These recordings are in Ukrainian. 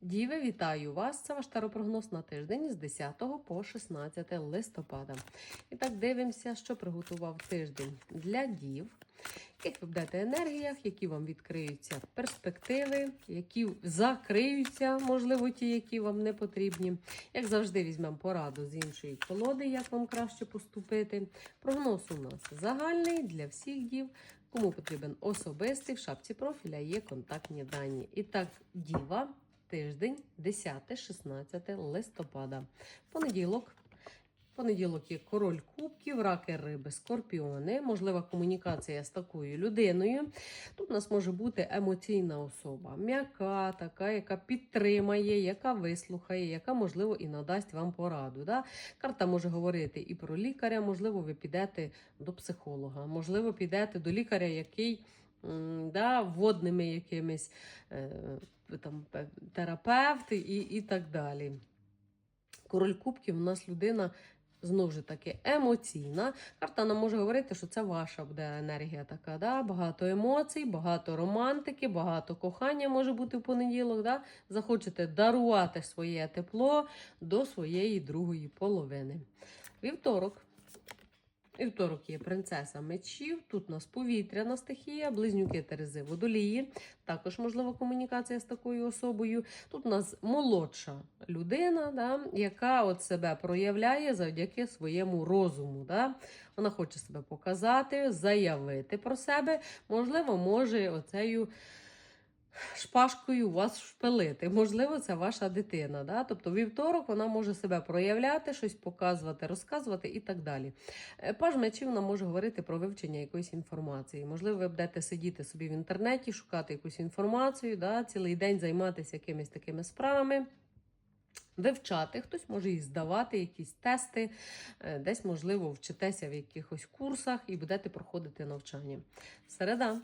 Діви, вітаю вас! Це ваш таропрогноз на тиждень з 10 по 16 листопада. І так дивимося, що приготував тиждень для дів, яких ви будете енергіях, які вам відкриються перспективи, які закриються, можливо, ті, які вам не потрібні. Як завжди, візьмемо пораду з іншої колоди, як вам краще поступити. Прогноз у нас загальний для всіх дів. Кому потрібен особистий, в шапці профіля є контактні дані. І так, діва. Тиждень 10-16 листопада. Понеділок. Понеділок є король кубків, раки риби, скорпіони, можлива комунікація з такою людиною. Тут у нас може бути емоційна особа, м'яка, така, яка підтримає, яка вислухає, яка, можливо, і надасть вам пораду. Да? Карта може говорити і про лікаря, можливо, ви підете до психолога, можливо, підете до лікаря, який да, водними якимись е, там, пе- терапевт і, і так далі. Король кубків у нас людина. Знову ж таки, емоційна. Карта нам може говорити, що це ваша буде енергія така. Да? Багато емоцій, багато романтики, багато кохання може бути в понеділок. Да? Захочете дарувати своє тепло до своєї другої половини. Вівторок. Вівторок є принцеса мечів, тут у нас повітряна стихія, близнюки Терези водолії. Також можлива комунікація з такою особою. Тут у нас молодша людина, да, яка от себе проявляє завдяки своєму розуму. Да. Вона хоче себе показати, заявити про себе. Можливо, може оцею шпажкою вас шпилити. Можливо, це ваша дитина. Да? Тобто вівторок вона може себе проявляти, щось показувати, розказувати і так далі. Е, Паж мечів нам може говорити про вивчення якоїсь інформації. Можливо, ви будете сидіти собі в інтернеті, шукати якусь інформацію, да? цілий день займатися якимись такими справами. Вивчати, хтось може і здавати якісь тести, е, десь, можливо, вчитеся в якихось курсах і будете проходити навчання. Середа.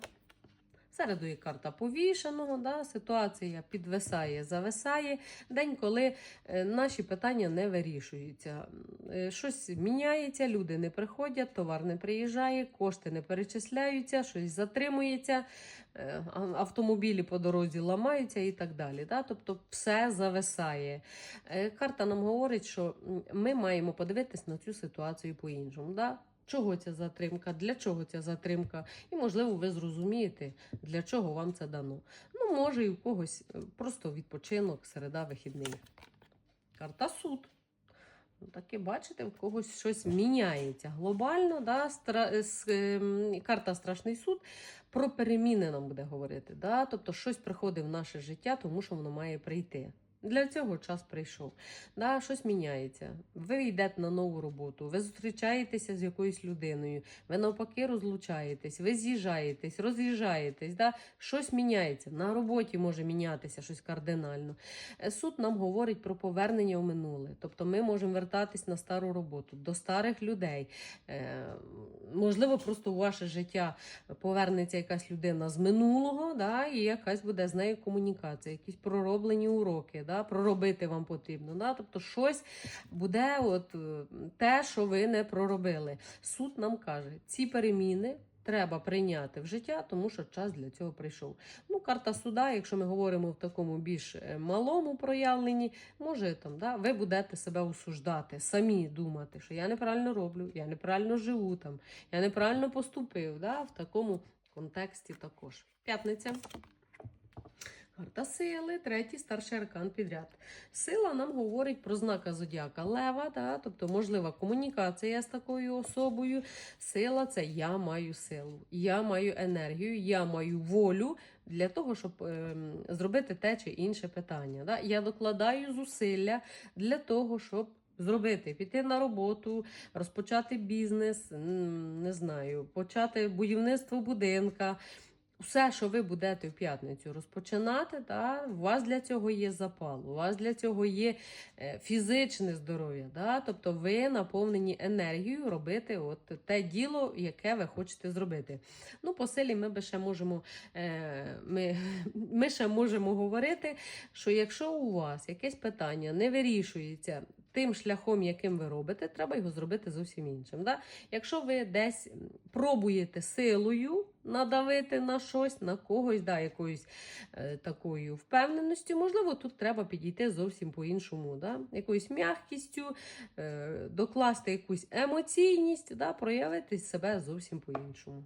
Середу є карта повішеного, да, ситуація підвисає, зависає. День, коли е, наші питання не вирішуються. Е, Щось міняється, люди не приходять, товар не приїжджає, кошти не перечисляються, щось затримується, е, автомобілі по дорозі ламаються і так далі. Да? Тобто все зависає. Карта нам говорить, що ми маємо подивитись на цю ситуацію по-іншому. Да? Чого ця затримка, для чого ця затримка, і можливо ви зрозумієте, для чого вам це дано. Ну, може, і у когось е, просто відпочинок, середа, вихідний. Карта суд. Ну, Таке, бачите, в когось щось міняється. Глобально, да, стра... с- ем, карта Страшний суд про переміни нам буде говорити. Да? Тобто щось приходить в наше життя, тому що воно має прийти. Для цього час прийшов. Да, щось міняється. Ви йдете на нову роботу, ви зустрічаєтеся з якоюсь людиною, ви навпаки розлучаєтесь, ви з'їжджаєтесь, роз'їжджаєтесь. Да? Щось міняється. На роботі може мінятися щось кардинально. Е, Суд нам говорить про повернення в минуле. Тобто ми можемо вертатись на стару роботу, до старих людей. Е, можливо, просто у ваше життя повернеться якась людина з минулого, да, і якась буде з нею комунікація, якісь пророблені уроки, да, проробити вам потрібно. Да, тобто щось буде от, е, те, що ви не проробили. Суд нам каже, ці переміни. Треба прийняти в життя, тому що час для цього прийшов. Ну, карта суда, якщо ми говоримо в такому більш е, малому проявленні, може там, да, ви будете себе осуждати, самі думати, що я неправильно роблю, я неправильно живу там, я неправильно поступив. Да, в такому контексті також. П'ятниця. Карта сили, третій старший аркан підряд. Сила нам говорить про знака зодіака Лева, да? тобто можлива комунікація з такою особою. Сила це я маю силу, я маю енергію, я маю волю для того, щоб ем, зробити те чи інше питання. Да? Я докладаю зусилля для того, щоб. Зробити, піти на роботу, розпочати бізнес, не знаю, почати будівництво будинка, все, що ви будете в п'ятницю розпочинати, та, у вас для цього є запал, у вас для цього є е, фізичне здоров'я. Да? Тобто ви наповнені енергією робити от те діло, яке ви хочете зробити. Ну, по силі ми би ще можемо, е, ми, ми ще можемо говорити, що якщо у вас якесь питання не вирішується тим шляхом, яким ви робите, треба його зробити зовсім іншим. Да? Якщо ви десь пробуєте силою надавити на щось, на когось, да, якоюсь е, такою впевненістю, можливо, тут треба підійти зовсім по-іншому, да? якоюсь м'якістю, е, докласти якусь емоційність, да? проявити себе зовсім по-іншому.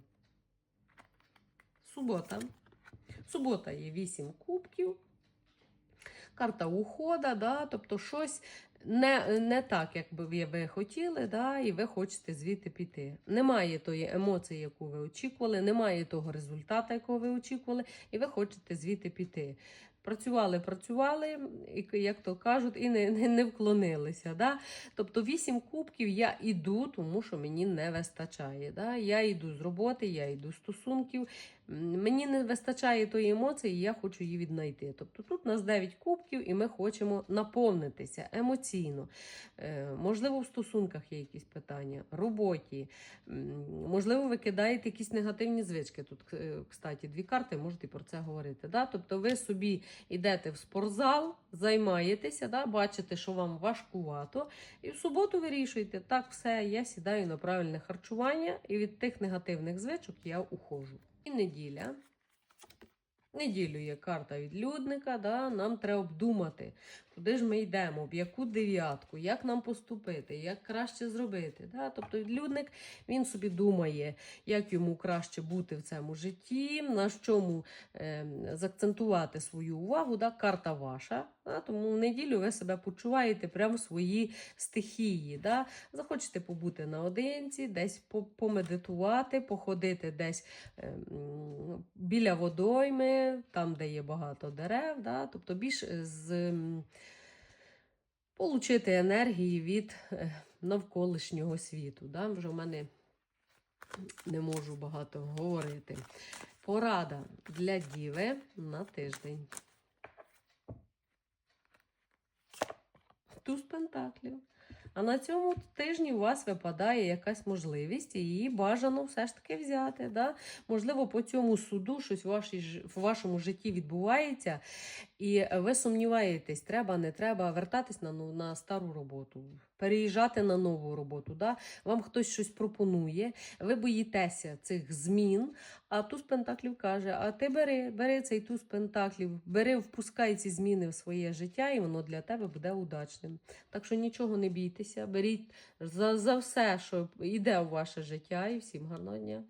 Субота. Субота є 8 кубків. Карта ухода, да? тобто щось не, не так, як би ви- хотіли, да? і ви хочете звідти піти. Немає тої емоції, яку ви очікували, немає того результату, якого ви очікували, і ви хочете звідти піти. Працювали, працювали, як то кажуть, і не, не, не вклонилися. Да? Тобто вісім кубків я йду, тому що мені не вистачає. Да? Я йду з роботи, я йду з стосунків. Мені не вистачає тої емоції, я хочу її віднайти. Тобто тут у нас 9 кубків, і ми хочемо наповнитися емоційно. Е, можливо, в стосунках є якісь питання, роботі. Можливо, ви кидаєте якісь негативні звички. Тут, е, кстати, дві карти можете про це говорити. Да? Тобто ви собі йдете в спортзал, займаєтеся, да? бачите, що вам важкувато, і в суботу вирішуєте, так, все, я сідаю на правильне харчування, і від тих негативних звичок я ухожу. І неділя. Неділю є карта відлюдника, да? нам треба обдумати, куди ж ми йдемо, в яку дев'ятку, як нам поступити, як краще зробити. Да? Тобто відлюдник він собі думає, як йому краще бути в цьому житті, на чому е, заакцентувати свою увагу. Да? Карта ваша. Тому в неділю ви себе почуваєте прямо в своїй стихії. Да? Захочете побути наодинці, десь помедитувати, походити десь е, біля водойми, там, де є багато дерев, да? тобто більш з. Получити енергії від е, навколишнього світу. Да? Вже в мене не можу багато говорити. Порада для діви на тиждень. Туз пентаклів. А на цьому тижні у вас випадає якась можливість, її бажано все ж таки взяти. Да? Можливо, по цьому суду щось в, вашій, в вашому житті відбувається, і ви сумніваєтесь, треба, не треба вертатись на, ну- на стару роботу, переїжджати на нову роботу. Да? Вам хтось щось пропонує, ви боїтеся цих змін, а туз пентаклів каже: а ти бери, бери цей туз пентаклів, бери, впускай ці зміни в своє життя, і воно для тебе буде удачним. Так що нічого не бійтеся, беріть за, за все, що йде у ваше життя, і всім гарного дня.